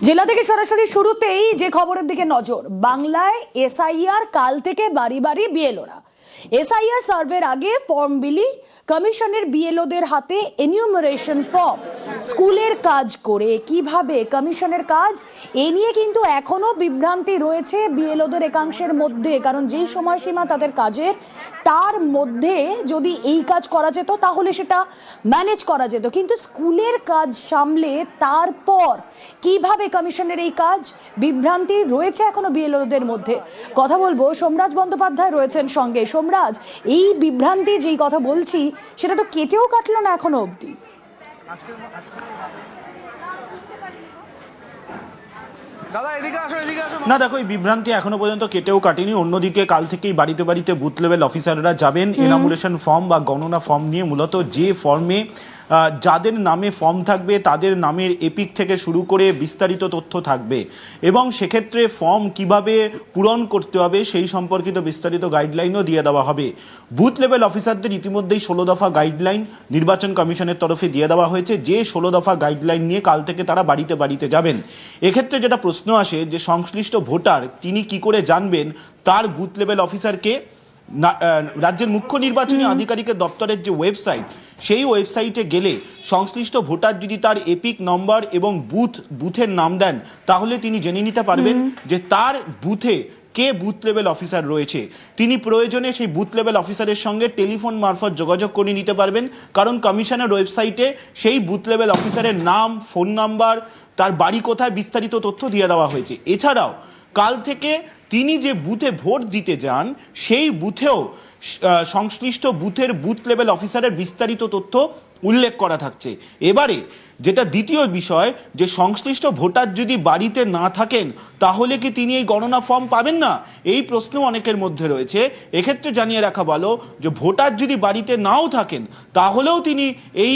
জেলা থেকে সরাসরি শুরুতেই যে খবরের দিকে নজর, বাংলায় এসআইআর কাল থেকে বাড়ি বাড়ি বিএলওরা। এসআইআর সার্ভের আগে ফর্ম বিলি কমিশনের বিএলওদের হাতে এনিউমারেশন ফর্ম স্কুলের কাজ করে কীভাবে কমিশনের কাজ? এ নিয়ে কিন্তু এখনও বিভ্রান্তি রয়েছে বিএলওদের একাংশের মধ্যে, কারণ যেই সময়সীমা তাদের কাজের, তার মধ্যে যদি এই কাজ করা যেত, তাহলে সেটা ম্যানেজ করা যেত। কিন্তু স্কুলের কাজ সামলে তারপর কীভাবে কমিশনের এই কাজ? বিভ্রান্তি রয়েছে এখনও বিএলওদের মধ্যে। কথা বলব, সোমরাজ বন্দ্যোপাধ্যায় রয়েছেন সঙ্গে। সোমরাজ এই বিভ্রান্তি যেই কথা বলছি সেটা তো কেটেও কাটলো না এখনও অবধি। দাদা এদিকে আসো এদিকে আসো না দেখো এই বিভ্রান্তি এখনও পর্যন্ত কেটেও কাটেনি। অন্যদিকে কাল থেকেই বাড়িতে বাড়িতে বুথ লেভেল অফিসাররা যাবেন। এনামুলেশন ফর্ম বা গণনা ফর্ম নিয়ে মূলত যে ফর্মে যাদের নামে ফর্ম থাকবে, তাদের নামের এপিক থেকে শুরু করে বিস্তারিত তথ্য থাকবে। এবং সেক্ষেত্রে ফর্ম কীভাবে পূরণ করতে হবে, সেই সম্পর্কিত বিস্তারিত গাইডলাইনও দিয়ে দেওয়া হবে। বুথ লেভেল অফিসারদের ইতিমধ্যেই ষোলো দফা গাইডলাইন নির্বাচন কমিশনের তরফে দিয়ে দেওয়া হয়েছে। যে ষোলো দফা গাইডলাইন নিয়ে কাল থেকে তারা বাড়িতে বাড়িতে যাবেন। এক্ষেত্রে যেটা প্রশ্ন আসে, যে সংশ্লিষ্ট ভোটার তিনি কি করে জানবেন, তার বুথ লেভেল অফিসারকে রাজ্যের মুখ্য নির্বাচনী আধিকারিকের দপ্তরের যে ওয়েবসাইট সেই ওয়েবসাইটে গেলে সংশ্লিষ্ট ভোটার যদি তার এপিক নম্বর এবং বুথ বুথের নাম দেন তাহলে তিনি জেনে নিতে পারবেন যে তার বুথে কে বুথ লেভেল অফিসার রয়েছে। তিনি প্রয়োজনে সেই বুথ লেভেল অফিসারের সঙ্গে টেলিফোন মারফত যোগাযোগ করে নিতে পারবেন কারণ কমিশনের ওয়েবসাইটে সেই বুথ লেভেল অফিসারের নাম ফোন নাম্বার তার বাড়ি কোথায় বিস্তারিত তথ্য দিয়ে দেওয়া হয়েছে। এছাড়াও কাল থেকে তিনি যে বুথে ভোট দিতে যান, সেই বুথেও সংশ্লিষ্ট বুথের বুথ লেভেল অফিসারের বিস্তারিত তথ্য উল্লেখ করা থাকছে। এবারে যেটা দ্বিতীয় বিষয়, যে সংশ্লিষ্ট ভোটার যদি বাড়িতে না থাকেন, তাহলে কি তিনি এই গণনা ফর্ম পাবেন না? এই প্রশ্ন অনেকের মধ্যে রয়েছে। এক্ষেত্রে জানিয়ে রাখা ভালো, যে ভোটার যদি বাড়িতে নাও থাকেন, তাহলেও তিনি এই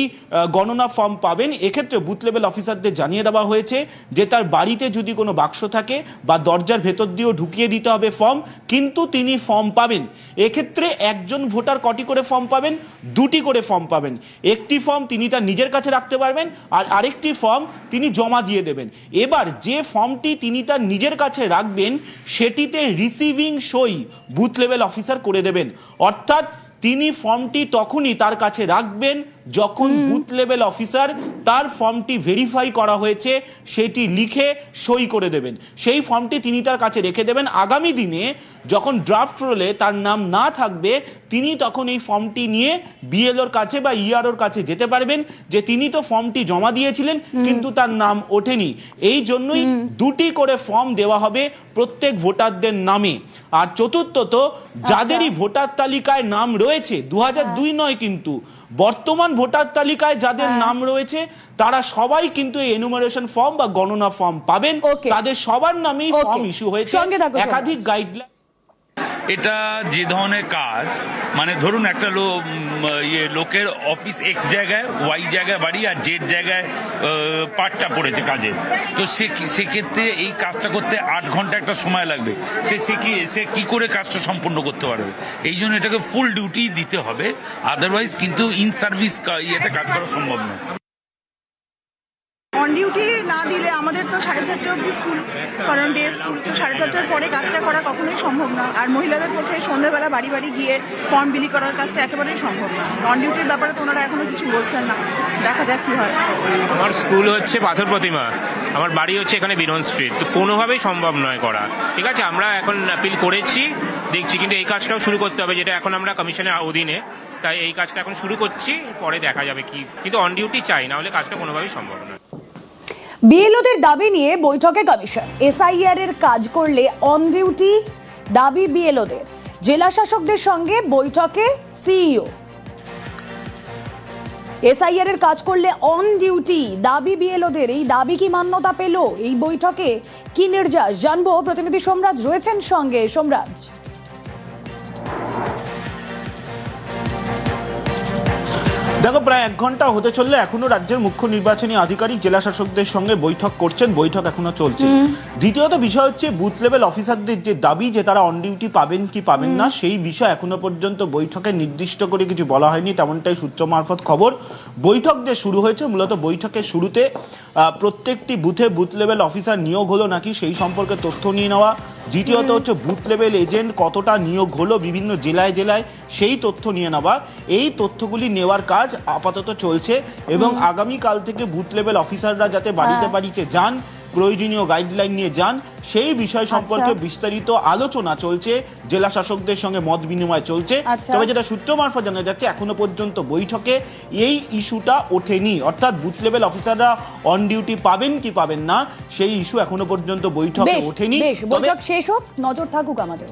গণনা ফর্ম পাবেন। এক্ষেত্রে বুথ লেভেল অফিসারদের জানিয়ে দেওয়া হয়েছে যে তার বাড়িতে যদি কোনো বাক্স থাকে বা দরজার ভেতর দিয়েও ঢুকিয়ে দিতে হবে ফর্ম কিন্তু তিনি ফর্ম পাবেন। এক্ষেত্রে একজন ভোটার কটি করে ফর্ম পাবেন? দুটি করে ফর্ম পাবেন। একটি ফর্ম তিনি তার নিজের কাছে রাখতে পারবেন আর আরেকটি ফর্ম তিনি জমা দিয়ে দেবেন। এবার যে ফর্মটি তিনি তার নিজের কাছে রাখবেন, সেটিতে রিসিভিং সই বুথ লেভেল অফিসার করে দেবেন। অর্থাৎ তিনি ফর্মটি তখনই তার কাছে রাখবেন যখন বুথ লেভেল অফিসার তার ফর্মটি ভেরিফাই করা হয়েছে সেটি লিখে সই করে দেবেন। সেই ফর্মটি তিনি তার কাছে রেখে দেবেন। আগামী দিনে যখন ড্রাফট রোলে তার নাম না থাকবে তিনি তখন এই ফর্মটি নিয়ে বিএলওর কাছে বা ইআরওর কাছে যেতে পারবেন যে তিনি তো ফর্মটি জমা দিয়েছিলেন কিন্তু তার নাম ওঠেনি। এই জন্যই দুটি করে ফর্ম দেওয়া হবে প্রত্যেক ভোটারদের নামে। আর চতুর্থত যাদেরই ভোটার তালিকায় নাম রয়েছে দু দুই নয় কিন্তু বর্তমান ভোটার তালিকায় যাদের নাম রয়েছে তারা সবাই কিন্তু এই এনুমারেশন ফর্ম বা গণনা ফর্ম পাবেন। তাদের সবার নামেই ফর্ম ইস্যু হয়েছে। একাধিক গাইডলাইন এটা যে ধরনের কাজ মানে ধরুন একটা লো ইয়ে লোকের অফিস এক্স জায়গায় ওয়াই জায়গায় বাড়ি আর জেড জায়গায় পার্টটা পড়েছে কাজে। তো সে সেক্ষেত্রে এই কাজটা করতে আট ঘণ্টা একটা সময় লাগবে। সে সে কি, সে কী করে কাজটা সম্পন্ন করতে পারবে? এই জন্য এটাকে ফুল ডিউটি দিতে হবে। আদারওয়াইজ কিন্তু ইন সার্ভিস ইয়েতে কাজ করা সম্ভব নয়। অন ডিউটি না দিলে আমাদের তো সাড়ে চারটে অবধি স্কুল, কারণ ডে স্কুল তো সাড়ে চারটার পরে কাজটা করা কখনোই সম্ভব না। আর মহিলাদের পক্ষে সন্ধ্যাবেলা বাড়ি বাড়ি গিয়ে ফর্ম বিলি করার কাজটা একেবারেই সম্ভব না। অন ডিউটির ব্যাপারে তো ওনারা এখনও কিছু বলছেন না। দেখা যাক কি হয়। আমার স্কুল হচ্ছে পাথর প্রতিমা। আমার বাড়ি হচ্ছে এখানে বিরন স্ট্রিট তো কোনোভাবেই সম্ভব নয় করা। ঠিক আছে, আমরা এখন অ্যাপিল করেছি, দেখছি, কিন্তু এই কাজটাও শুরু করতে হবে, যেটা এখন আমরা কমিশনের অধীনে। তাই এই কাজটা এখন শুরু করছি, পরে দেখা যাবে কি। কিন্তু অন ডিউটি চাই, না হলে কাজটা কোনোভাবেই সম্ভব নয়। বিএলওদের দাবি নিয়ে বৈঠকে কমিশন। এসআইআর এর কাজ করলে অন ডিউটি দাবি বিএলওদের। জেলা শাসকদের সঙ্গে বৈঠকে সিইও। এসআইআর এর কাজ করলে অন ডিউটি দাবি বিএলওদের। এই দাবি কি মান্যতা পেল? এই বৈঠকে কি নির্যাস? জানব। প্রতিনিধি সোমরাজ রয়েছেন সঙ্গে। সোমরাজ। দেখো প্রায় এক ঘণ্টা হতে চললে এখনও রাজ্যের মুখ্য নির্বাচনী আধিকারিক জেলা শাসকদের সঙ্গে বৈঠক করছেন বৈঠক এখনও চলছে। দ্বিতীয়ত বিষয় হচ্ছে বুথ লেভেল অফিসারদের যে দাবি যে তারা অন ডিউটি পাবেন কি পাবেন না সেই বিষয় এখনও পর্যন্ত বৈঠকে নির্দিষ্ট করে কিছু বলা হয়নি তেমনটাই সূত্র মারফত খবর। বৈঠক যে শুরু হয়েছে মূলত বৈঠকের শুরুতে প্রত্যেকটি বুথে বুথ লেভেল অফিসার নিয়োগ হলো নাকি সেই সম্পর্কে তথ্য নিয়ে নেওয়া দ্বিতীয়ত হচ্ছে বুথ লেভেল এজেন্ট কতটা নিয়োগ হলো বিভিন্ন জেলায় জেলায় সেই তথ্য নিয়ে নেওয়া এই তথ্যগুলি নেওয়ার কাজ আপাতত চলছে এবং আগামীকাল থেকে বুথ লেভেল অফিসাররা যাতে বাড়িতে হ্যাঁ। বাড়িতে যান প্রয়োজনীয় গাইডলাইন নিয়ে যান। সেই বিষয় সম্পর্কে আচ্ছা। বিস্তারিত আলোচনা চলছে জেলা শাসকদের সঙ্গে মত বিনিময় চলছে। আচ্ছা। তবে যেটা সূত্র মারফত জানা যাচ্ছে এখনও পর্যন্ত বৈঠকে এই ইস্যুটা ওঠেনি। অর্থাৎ বুথ লেভেল অফিসাররা অন ডিউটি পাবেন কি পাবেন না সেই ইস্যু এখনও পর্যন্ত বৈঠকে ওঠেনি। বৈঠক শেষ হোক নজর থাকুক আমাদের।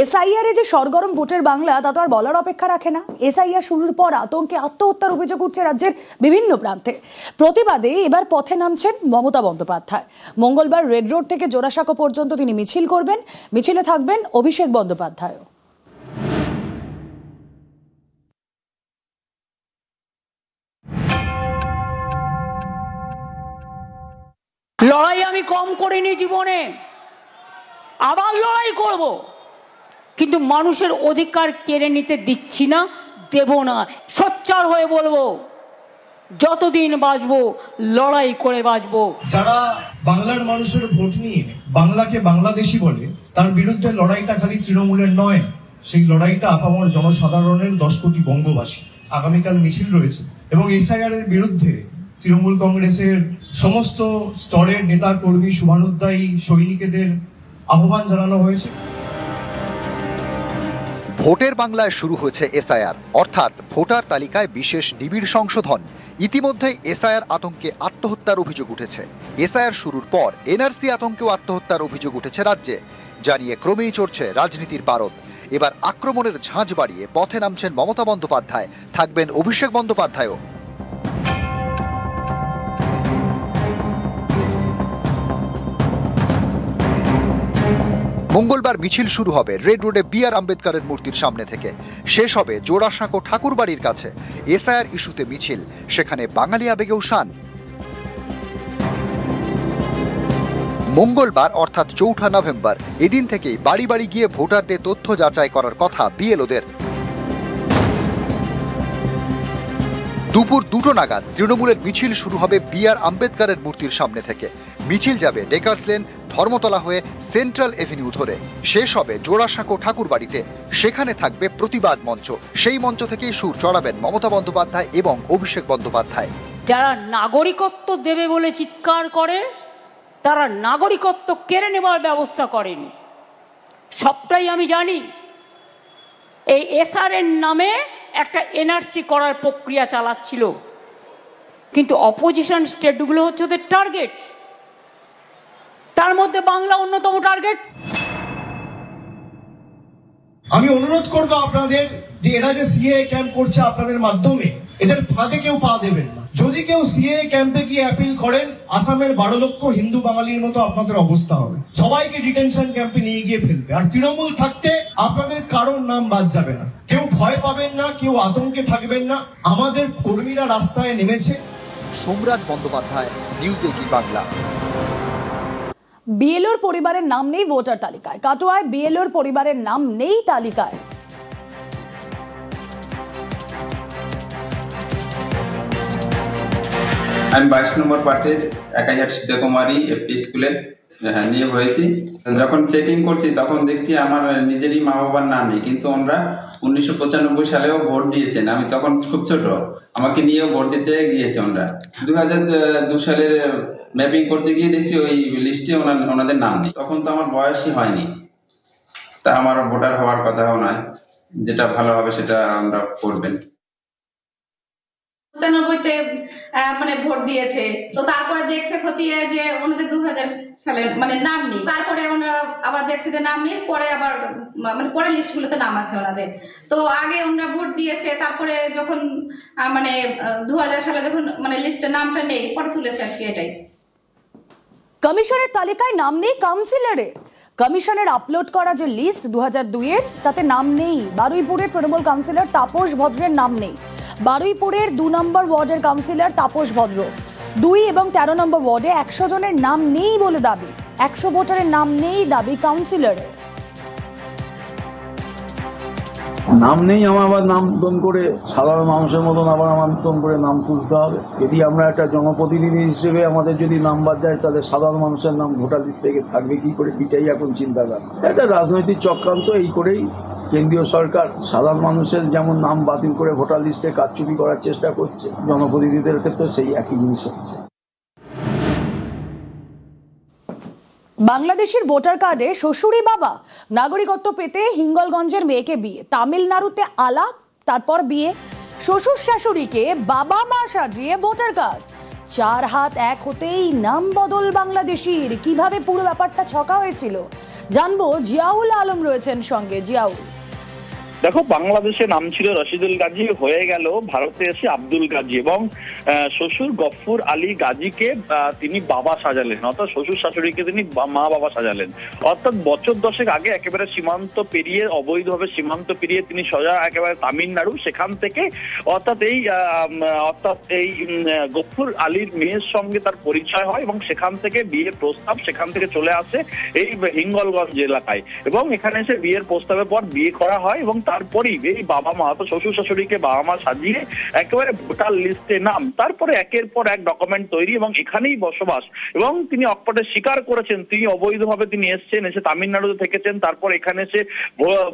এসআইআর এ যে সরগরম ভোটের বাংলা, তা তো আর বলার অপেক্ষা রাখে না। এসআইআর শুরুর পর আতঙ্কে আত্মহত্যার অভিযোগ উঠছে রাজ্যের বিভিন্ন প্রান্তে। প্রতিবাদে এবার পথে নামছেন মমতা বন্দ্যোপাধ্যায়। মঙ্গলবার রেড রোড থেকে জোড়াসাঁকো পর্যন্ত তিনি মিছিল করবেন। মিছিলে থাকবেন অভিষেক বন্দ্যোপাধ্যায়ও। লড়াই আমি কম করিনি জীবনে। আবার লড়াই করব। কিন্তু মানুষের অধিকার কেড়ে নিতে দিচ্ছি না, দেব না। সোচ্চার হয়ে বলব, যতদিন বাঁচবো, লড়াই করে বাঁচবো। যারা বাংলার মানুষের ভোট নিয়ে বাংলাকে বাংলাদেশি বলে, তার বিরুদ্ধে লড়াইটা খালি তৃণমূলের নয়, সেই লড়াইটা আপামর জনসাধারণের দশ কোটি বঙ্গবাসী। আগামীকাল মিছিল রয়েছে এবং এসআইআর এর বিরুদ্ধে তৃণমূল কংগ্রেসের সমস্ত স্তরের নেতা, কর্মী শুভানুদ্দায়ী সৈনিকেদের আহ্বান জানানো হয়েছে। ভোটের বাংলায় শুরু হয়েছে এসআইআর। অর্থাৎ ভোটার তালিকায় বিশেষ নিবিড় সংশোধন। ইতিমধ্যেই এসআইআর আতঙ্কে আত্মহত্যার অভিযোগ উঠেছে। এসআইআর শুরুর পর এনআরসি আতঙ্কেও আত্মহত্যার অভিযোগ উঠেছে রাজ্যে জানিয়ে ক্রমেই চড়ছে রাজনীতির পারদ। এবার আক্রমণের ঝাঁঝ বাড়িয়ে পথে নামছেন মমতা বন্দ্যোপাধ্যায়। থাকবেন অভিষেক বন্দ্যোপাধ্যায়ও। মঙ্গলবার মিছিল শুরু হবে রেড রোডে বি আর আম্বেদকরের মূর্তির সামনে থেকে। শেষ হবে জোড়াসাঁকো ঠাকুর বাড়ির কাছে এসআইআর ইস্যুতে মিছিল, সেখানে বাঙালি আবেগেও শান। মঙ্গলবার, অর্থাৎ চৌঠা নভেম্বর, এদিন থেকেই বাড়ি বাড়ি গিয়ে ভোটারদের তথ্য যাচাই করার কথা বিএলওদের দুপুর দুটো নাগাদ তৃণমূলের মিছিল শুরু হবে বি আর আম্বেদকারের মূর্তির সামনে থেকে। মিছিল যাবে ডেকার্স লেন ধর্মতলা হয়ে সেন্ট্রাল এভিনিউ ধরে। শেষ হবে জোড়াসাঁকো ঠাকুর বাড়িতে। সেখানে থাকবে প্রতিবাদ মঞ্চ। সেই মঞ্চ থেকেই সুর চড়াবেন মমতা বন্দ্যোপাধ্যায় এবং অভিষেক বন্দ্যোপাধ্যায়। যারা নাগরিকত্ব দেবে বলে চিৎকার করে, তারা নাগরিকত্ব কেড়ে নেবার ব্যবস্থা করেন। সবটাই আমি জানি। এই এসআর নামে একটা এনআরসি করার প্রক্রিয়া চালাচ্ছিল। কিন্তু অপোজিশন স্টেটগুলো হচ্ছে ওদের টার্গেট তার মধ্যে বাংলা অন্যতম টার্গেট আমি অনুরোধ করব আপনাদের যে এরা যে সিএ ক্যাম্প করছে আপনাদের মাধ্যমে এদের ফাঁদে কেউ পা দেবেন না। যদি কেউ সিএ ক্যাম্পে গিয়ে অ্যাপিল করেন আসামের বারো লক্ষ হিন্দু বাঙালির মতো আপনাদের অবস্থা হবে। সবাইকে ডিটেনশন ক্যাম্পে নিয়ে গিয়ে ফেলবে। আর তৃণমূল থাকতে আপনাদের কারোর নাম বাদ যাবে না। কেউ ভয় পাবেন না কেউ আতঙ্কে থাকবেন না। আমাদের কর্মীরা রাস্তায় নেমেছে। সোমরাজ বন্দ্যোপাধ্যায় নিউজ এইটিন বাংলা বিএলওর পরিবারের নাম নেই ভোটার তালিকায়। কাটোয়ায় বিএলওর পরিবারের নাম নেই তালিকায়। আমি বাইশ নম্বর পার্টের একাইহাট সীতাকুমারী এফপি স্কুলে নিয়োগ হয়েছি। যখন চেকিং করছি, তখন দেখছি আমার নিজেরই মা বাবার নামে কিন্তু ওনারা উনিশশো পঁচানব্বই সালেও ভোট দিয়েছেন। আমি তখন খুব ছোট। আমাকে নিয়েও ভোট দিতে গিয়েছে ওনারা। দু হাজার দু সালের ম্যাপিং করতে গিয়ে দেখছি ওই লিস্টে ওনার, ওনাদের নাম নেই। তখন তো আমার বয়সই হয়নি। তা আমার ভোটার হওয়ার কথা নয় যেটা ভালো হবে সেটা আমরা করবেন। পঁচানব্বইতে মানে ভোট দিয়েছে। তো তারপরে দেখছে খতিয়ে যে ওনাদের দু সালের মানে নাম নেই। তারপরে ওনারা আবার দেখছে যে নাম নেই, পরে আবার মানে লিস্টগুলোতে নাম আছে ওনাদের। তো আগে ওনারা ভোট দিয়েছে, তারপরে যখন মানে দু হাজার সালে যখন মানে লিস্টে নামটা নেই, পরে তুলেছে আর কি এটাই। কমিশনের তালিকায় নাম নেই কাউন্সিলরে। কমিশনের আপলোড করা যে লিস্ট দু হাজার তাতে নাম নেই। বারুইপুরের তৃণমূল কাউন্সিলর তাপস ভদ্রের নাম নেই। বারুইপুরের দু নম্বর ওয়ার্ডের কাউন্সিলর তাপস ভদ্র। দুই এবং তেরো নম্বর ওয়ার্ডে একশো জনের নাম নেই বলে দাবি। একশো ভোটারের নাম নেই দাবি কাউন্সিলরের। নাম নেই, আমার আবার নাম নতুন করে সাধারণ মানুষের মতন আবার আমার নতুন করে নাম তুলতে হবে। যদি আমরা একটা জনপ্রতিনিধি হিসেবে আমাদের যদি নাম্বার দেয়, তাহলে সাধারণ মানুষের নাম ভোটার লিস্ট থেকে থাকবে, কি করে? এটাই এখন চিন্তা করা একটা রাজনৈতিক চক্রান্ত, এই করেই কেন্দ্রীয় সরকার সাধারণ মানুষের যেমন নাম বাতিল করে ভোটার লিস্টে কারচুপি করার চেষ্টা করছে, জনপ্রতিনিধিদের ক্ষেত্রে সেই একই জিনিস হচ্ছে। বাংলাদেশের ভোটার কার্ডে শ্বশুরি বাবা নাগরিকত্ব পেতে হিঙ্গলগঞ্জের মেয়েকে বিয়ে, তামিলনাড়ুতে আলাপ তারপর বিয়ে। শ্বশুর শাশুড়িকে বাবা মা সাজিয়ে ভোটার কার্ড। চার হাত এক হতেই নাম বদল বাংলাদেশির। কীভাবে পুরো ব্যাপারটা ছকা হয়েছিল? জানব জিয়াউল আলম রয়েছেন সঙ্গে। জিয়াউল। দেখো, বাংলাদেশে নাম ছিল রশিদুল গাজী, হয়ে গেল ভারতে এসে আব্দুল গাজী এবং শ্বশুর গফুর আলী গাজীকে তিনি বাবা সাজালেন, অর্থাৎ শ্বশুর শাশুড়িকে তিনি মা বাবা সাজালেন। অর্থাৎ বছর দশেক আগে একেবারে সীমান্ত পেরিয়ে, অবৈধভাবে সীমান্ত পেরিয়ে তিনি সোজা একেবারে তামিলনাড়ু, সেখান থেকে, অর্থাৎ এই অর্থাৎ এই গফুর আলীর মেয়ের সঙ্গে তার পরিচয় হয় এবং সেখান থেকে বিয়ের প্রস্তাব সেখান থেকে চলে আসে এই হিঙ্গলগঞ্জ এলাকায় এবং এখানে এসে বিয়ের প্রস্তাবের পর বিয়ে করা হয় এবং তারপরেই এই বাবা মা তো শ্বশুর শাশুড়িকে বাবা মা সাজিয়ে একেবারে ভোটার লিস্টে নাম। তারপরে একের পর এক ডকুমেন্ট তৈরি এবং এখানেই বসবাস। এবং তিনি অকপটে স্বীকার করেছেন তিনি অবৈধভাবে তিনি এসেছেন এসে তামিলনাড়ুতে থেকেছেন তারপর এখানে এসে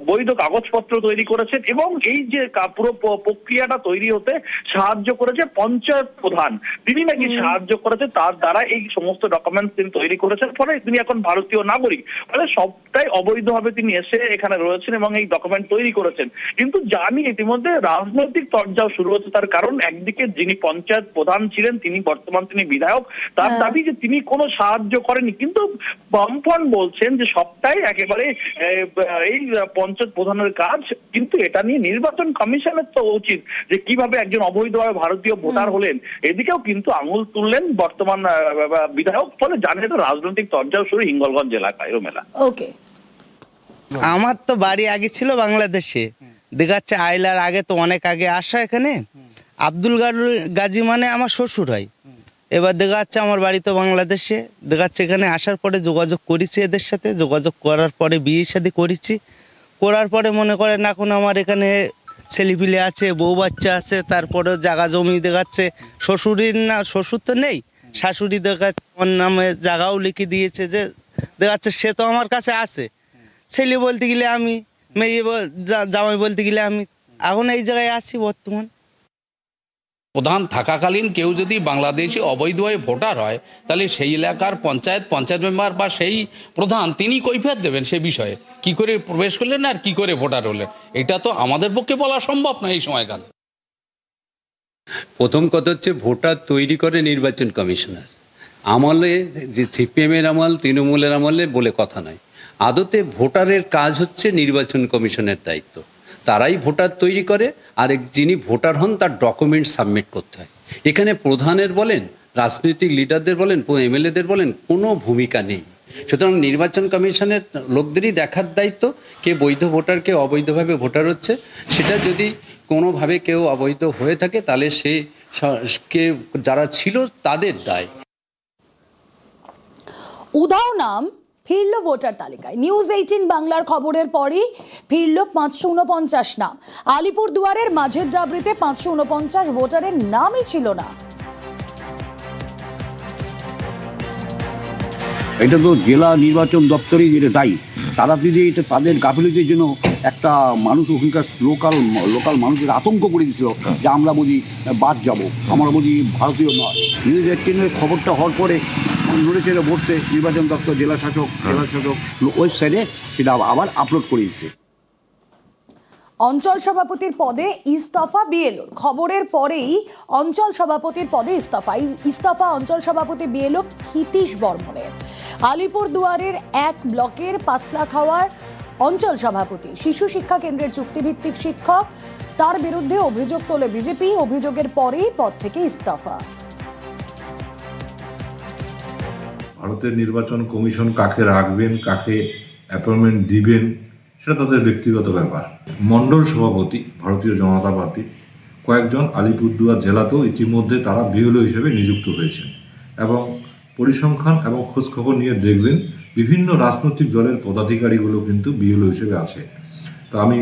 বৈধ কাগজপত্র তৈরি করেছেন এবং এই যে পুরো প্রক্রিয়াটা তৈরি হতে সাহায্য করেছে পঞ্চায়েত প্রধান। তিনি নাকি সাহায্য করেছে তার দ্বারা এই সমস্ত ডকুমেন্টস তিনি তৈরি করেছেন। ফলে তিনি এখন ভারতীয় নাগরিক। ফলে সবটাই অবৈধভাবে তিনি এসে এখানে রয়েছেন এবং এই ডকুমেন্ট তৈরি করেছেন। কিন্তু জানি ইতিমধ্যে রাজনৈতিক চর্চাও শুরু হচ্ছে তার কারণ একদিকে যিনি পঞ্চায়েত প্রধান ছিলেন তিনি বর্তমান তিনি বিধায়ক তার হ্যাঁ। দাবি যে তিনি কোনো সাহায্য করেনি কিন্তু বামফ্রন্ট বলছেন যে সবটাই একেবারে এই পঞ্চায়েত প্রধানের কাজ কিন্তু এটা নিয়ে নির্বাচন কমিশনের তো উচিত যে কীভাবে একজন অবৈধভাবে ভারতীয় ভোটার হলেন। এদিকেও কিন্তু আঙুল তুললেন বর্তমান বিধায়ক ফলে জানেন তো রাজনৈতিক চর্চাও শুরু হিঙ্গলগঞ্জ এলাকায় রোমেলা ওকে। আমার তো বাড়ি আগে ছিল বাংলাদেশে। দেখাচ্ছে আইলার আগে তো অনেক আগে আসা এখানে। আব্দুল গাজী মানে আমার শ্বশুর হয়। এবার দেখা যাচ্ছে আমার বাড়ি তো বাংলাদেশে। দেখা যাচ্ছে এখানে আসার পরে যোগাযোগ করেছি এদের সাথে। যোগাযোগ করার পরে বিয়ে শাদি করেছি। করার পরে মনে করেন এখন আমার এখানে ছেলেপিলে আছে বউ বাচ্চা আছে তারপরে জায়গা জমি দেখাচ্ছে। শ্বশুরের না শ্বশুর তো নেই। শাশুড়ি দেখাচ্ছে আমার নামে জায়গাও লিখে দিয়েছে যে দেখাচ্ছে সে তো আমার কাছে আছে। ছেলে বলতে গেলে আমি মেয়ে বল- জামাই বলতে গেলে আমি। এখন এই জায়গায় আছি বর্তমান। প্রধান থাকাকালীন কেউ যদি বাংলাদেশি অবৈধভাবে ভোটার হয় তাহলে সেই এলাকার পঞ্চায়েত পঞ্চায়েত মেম্বার বা সেই প্রধান তিনি কৈফিয়ত দেবেন সে বিষয়ে। কি করে প্রবেশ করলেন আর কি করে ভোটার হলেন? এটা তো আমাদের পক্ষে বলা সম্ভব না এই সময়কাল। প্রথম কথা হচ্ছে ভোটার তৈরি করে নির্বাচন কমিশনার। আমলে যে সিপিএমের আমল তৃণমূলের আমলে বলে কথা নয়। আদতে ভোটারের কাজ হচ্ছে নির্বাচন কমিশনের দায়িত্ব। তারাই ভোটার তৈরি করে আর যিনি ভোটার হন তার ডকুমেন্ট সাবমিট করতে হয়। এখানে প্রধানের বলেন, রাজনৈতিক লিডারদের বলেন এমএলএদের বলেন, কোনো ভূমিকা নেই। সুতরাং নির্বাচন কমিশনের লোকদেরই দেখার দায়িত্ব, কে বৈধ ভোটার, কে অবৈধভাবে ভোটার হচ্ছে। সেটা যদি কোনোভাবে কেউ অবৈধ হয়ে থাকে, তাহলে সে কে যারা ছিল তাদের দায়। উধাও নাম ফিরল ভোটার তালিকায়। নিউজ এইটিন বাংলার খবরের পরই ফিরল পাঁচশো উনপঞ্চাশ নাম। আলিপুর দুয়ারের মাঝের ডাবরিতে পাঁচশো উনপঞ্চাশ ভোটারের নামই ছিল না। এটা তো জেলা নির্বাচন দপ্তরই যেটা দায়ী, তারা যদি এটা তাদের গাফিলতির জন্য একটা মানুষ ওখানকার লোকাল লোকাল মানুষের আতঙ্ক করে দিয়েছিল যে আমরা বুঝি বাদ যাব, আমরা বুঝি ভারতীয় নয়। নিউজ এইটিনের খবরটা হওয়ার পরে নড়েছে ভোটতে নির্বাচন দপ্তর জেলা শাসক জেলা শাসক ওয়েবসাইটে সেটা আবার আপলোড করে দিচ্ছে অঞ্চল সভাপতির পদে ইস্তফা বিএলওর খবরের পরেই অঞ্চল সভাপতির পদে ইস্তফা। ইস্তফা অঞ্চল সভাপতি বিএলও ক্ষিতীশ বর্মনের। আলিপুর দুয়ারের এক ব্লকের পাতলা খাওয়ার অঞ্চল সভাপতি শিশু শিক্ষা কেন্দ্রের চুক্তিভিত্তিক শিক্ষক তার বিরুদ্ধে অভিযোগ তোলে বিজেপি। অভিযোগের পরেই পদ থেকে ইস্তফা। ভারতের নির্বাচন কমিশন কাকে রাখবেন, কাকে অ্যাপয়েন্টমেন্ট দিবেন, সেটা তাদের ব্যক্তিগত ব্যাপার। মণ্ডল সভাপতি, ভারতীয় জনতা পার্টি, কয়েকজন আলিপুরদুয়ার জেলাতেও ইতিমধ্যে তারা বিএলও হিসেবে নিযুক্ত হয়েছেন। এবং পরিসংখ্যান এবং খোঁজখবর নিয়ে দেখবেন বিভিন্ন রাজনৈতিক দলের পদাধিকারীগুলো কিন্তু বিএলও হিসেবে আছে। তো আমি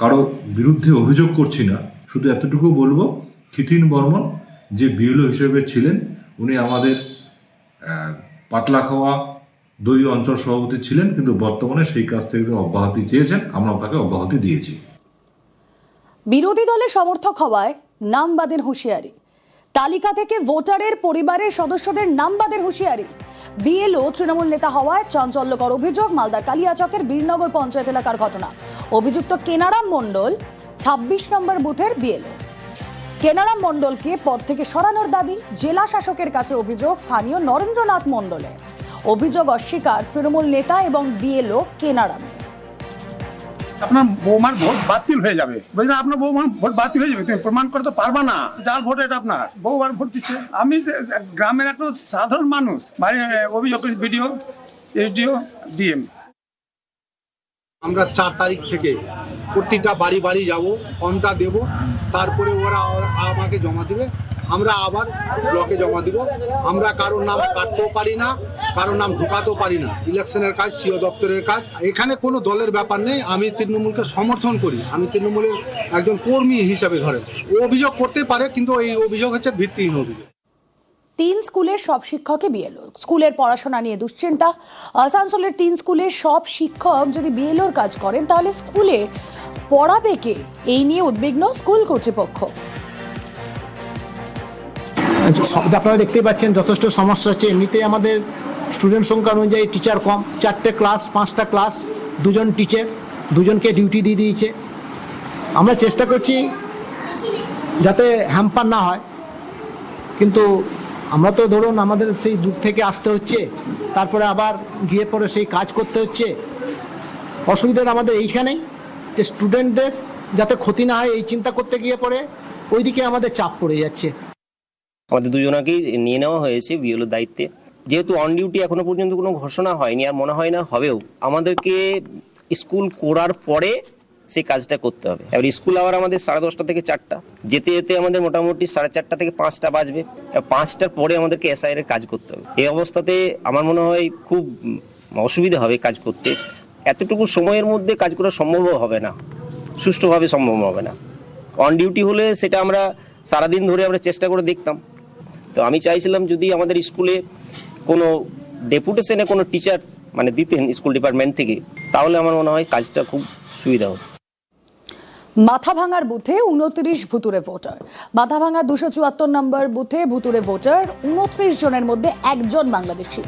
কারও বিরুদ্ধে অভিযোগ করছি না, শুধু এতটুকু বলব খিতিন বর্মন যে বিএলও হিসেবে ছিলেন, উনি আমাদের আহ, পাতলাখাওয়া দলীয় অঞ্চল সভাপতি ছিলেন কিন্তু বর্তমানে সেই কাজ থেকে অব্যাহতি চেয়েছেন। আমরা তাকে অব্যাহতি দিয়েছি। বিরোধী দলের সমর্থক হওয়ায় নাম বাদের হুঁশিয়ারি। তালিকা থেকে ভোটারের পরিবারের সদস্যদের নাম বাদের হুঁশিয়ারি। বিএলও তৃণমূল নেতা হওয়ায় চাঞ্চল্যকর অভিযোগ মালদার কালিয়াচকের বীরনগর পঞ্চায়েত এলাকার ঘটনা। অভিযুক্ত কেনারাম মণ্ডল ছাব্বিশ নম্বর বুথের বিএলও। কেনারাম মণ্ডলকে পদ থেকে সরানোর দাবি জেলা শাসকের কাছে অভিযোগ স্থানীয় নরেন্দ্রনাথ মণ্ডলের অভিযোগ অস্বীকার তৃণমূল নেতা এবং বিএলও কেনারামের আপনার বৌমার ভোট বাতিল হয়ে যাবে। বলছেন আপনার বৌমার ভোট বাতিল হয়ে যাবে তুমি প্রমাণ করতে পারবা না। যার ভোট এটা আপনার? বৌমার ভোট দিচ্ছে। আমি যে গ্রামের একটা সাধারণ মানুষ বাড়ি অভিযোগ বিডিও এসডিও ডিএম। আমরা চার তারিখ থেকে প্রতিটা বাড়ি বাড়ি যাব ফর্মটা দেব। তারপরে ওরা আমাকে জমা দেবে। আমরা আবার ব্লকে জমা দিব। আমরা কারোর নাম কাটতেও পারি না, কারোর নাম ঢুকাতেও পারি না। ইলেকশনের কাজ, সিও দপ্তরের কাজ। এখানে কোনো দলের ব্যাপার নেই। আমি তৃণমূলকে সমর্থন করি। আমি তৃণমূলের একজন কর্মী হিসাবে ধরে ও অভিযোগ করতে পারে, কিন্তু এই অভিযোগ হচ্ছে ভিত্তিহীন অভিযোগ। তিন স্কুলের সব শিক্ষকই বিএলও। স্কুলের পড়াশোনা নিয়ে দুশ্চিন্তা। আসানসোলের তিন স্কুলের সব শিক্ষক যদি বিএলওর কাজ করেন, তাহলে স্কুলে পড়াবে কে? এই নিয়ে উদ্বিগ্ন স্কুল কর্তৃপক্ষ। আপনারা দেখতেই পাচ্ছেন যথেষ্ট সমস্যা হচ্ছে। এমনিতেই আমাদের স্টুডেন্ট সংখ্যা অনুযায়ী টিচার কম। চারটে ক্লাস পাঁচটা ক্লাস দুজন টিচার দুজনকে ডিউটি দিয়ে দিয়েছে। আমরা চেষ্টা করছি যাতে হ্যাম্পার না হয়। কিন্তু আমরা তো ধরুন আমাদের সেই দূর থেকে আসতে হচ্ছে, তারপরে আবার গিয়ে পরে সেই কাজ করতে হচ্ছে। অসুবিধার আমাদের এইখানেই। যে স্টুডেন্টদের যাতে ক্ষতি না হয়, এই চিন্তা করতে গিয়ে পরে ওইদিকে আমাদের চাপ পড়ে যাচ্ছে। আমাদের দুজনাকেই নিয়ে নেওয়া হয়েছে বিএলও দায়িত্বে। যেহেতু অন ডিউটি এখনও পর্যন্ত কোনো ঘোষণা হয়নি, আর মনে হয় না হবেও। আমাদেরকে স্কুল করার পরে সেই কাজটা করতে হবে। এবার স্কুল আবার আমাদের সাড়ে দশটা থেকে চারটা। যেতে যেতে আমাদের মোটামুটি সাড়ে চারটা থেকে পাঁচটা বাজবে। পাঁচটার পরে আমাদেরকে এসআইয়ের কাজ করতে হবে। এই অবস্থাতে আমার মনে হয় খুব অসুবিধা হবে কাজ করতে। এতটুকু সময়ের মধ্যে কাজ করা সম্ভব হবে না, সুষ্ঠুভাবে সম্ভব হবে না। অন ডিউটি হলে সেটা আমরা সারাদিন ধরে আমরা চেষ্টা করে দেখতাম। তো আমি চাইছিলাম যদি আমাদের স্কুলে কোনো ডেপুটেশনে কোনো টিচার মানে দিতেন স্কুল ডিপার্টমেন্ট থেকে, তাহলে আমার মনে হয় কাজটা খুব সুবিধা হতো। মাথা ভাঙার বুথে উনত্রিশ ভুতুরে ভোটার। মাথা ভাঙা দুশো চুয়াত্তর নম্বর বুথে ভুতুরে ভোটার উনত্রিশ জনের মধ্যে একজন বাংলাদেশি।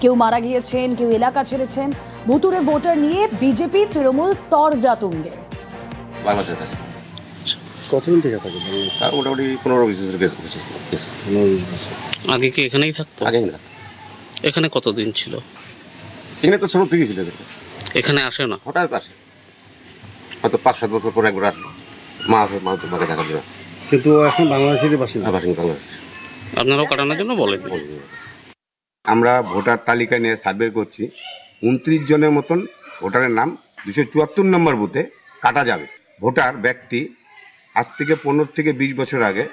কেউ মারা গিয়েছেন কেউ এলাকা ছেড়েছেন। ভুতুরে ভোটার নিয়ে বিজেপি তৃণমূল তরজা তুঙ্গে। বাংলাদেশে থাকে কতদিন থেকে থাকে মোটামুটি পনেরো বিশ বছর গেছে গেছে আগে কি এখানেই থাকতো? আগে এখানে কতদিন ছিল? এখানে তো ছোট থেকে ছিল। এখানে আসে না। হঠাৎ আসে। হয়তো পাঁচ সাত বছর পরে একবার আসলো মা আসে মা তো মাকে দেখার কিন্তু এখন বাংলাদেশেরই বাসিন্দা। হ্যাঁ, বাসিন্দা বাংলাদেশ আপনারাও কাটানোর জন্য বলেন। আমরা ভোটার তালিকা নিয়ে সার্ভে করছি। উনত্রিশ জনের মতন ভোটারের নাম দুশো চুয়াত্তর নম্বর বুথে কাটা যাবে। ভোটার ব্যক্তি আজ থেকে পনেরো থেকে বিশ বছর আগে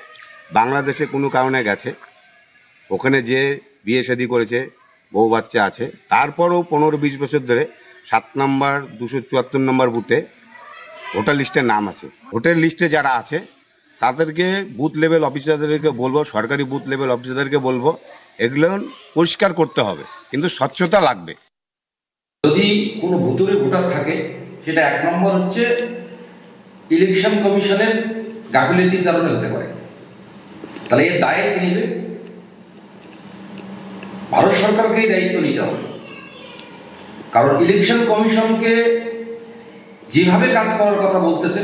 বাংলাদেশে কোনো কারণে গেছে। ওখানে যে বিয়ে শাদি করেছে বউ বাচ্চা আছে তারপরও পনেরো বিশ বছর ধরে সাত নম্বর দুশো চুয়াত্তর নম্বর বুথে ভোটার লিস্টের নাম আছে। ভোটার লিস্টে যারা আছে, তাদেরকে বুথ লেভেল অফিসারদেরকে বলব, সরকারি বুথ লেভেল অফিসারদেরকে বলব, এগুলো পরিষ্কার করতে হবে। কিন্তু স্বচ্ছতা লাগবে। যদি কোনো ভুতুরে ভোটার থাকে, সেটা এক নম্বর হচ্ছে ইলেকশন কমিশনের গাফিলতির কারণে হতে পারে। তাহলে এর দায় কে নেবে? ভারত সরকারকেই দায়িত্ব নিতে হবে। কারণ ইলেকশন কমিশনকে যেভাবে কাজ করার কথা বলতেছে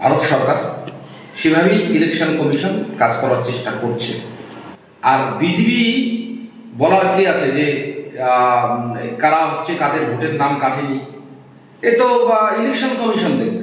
ভারত সরকার, সেভাবেই ইলেকশন কমিশন কাজ করার চেষ্টা করছে। আর বিধিবি বলার কি আছে যে কারা হচ্ছে, কাদের ভোটের নাম কাটেনি এ তো ইলেকশন কমিশন দেখবে।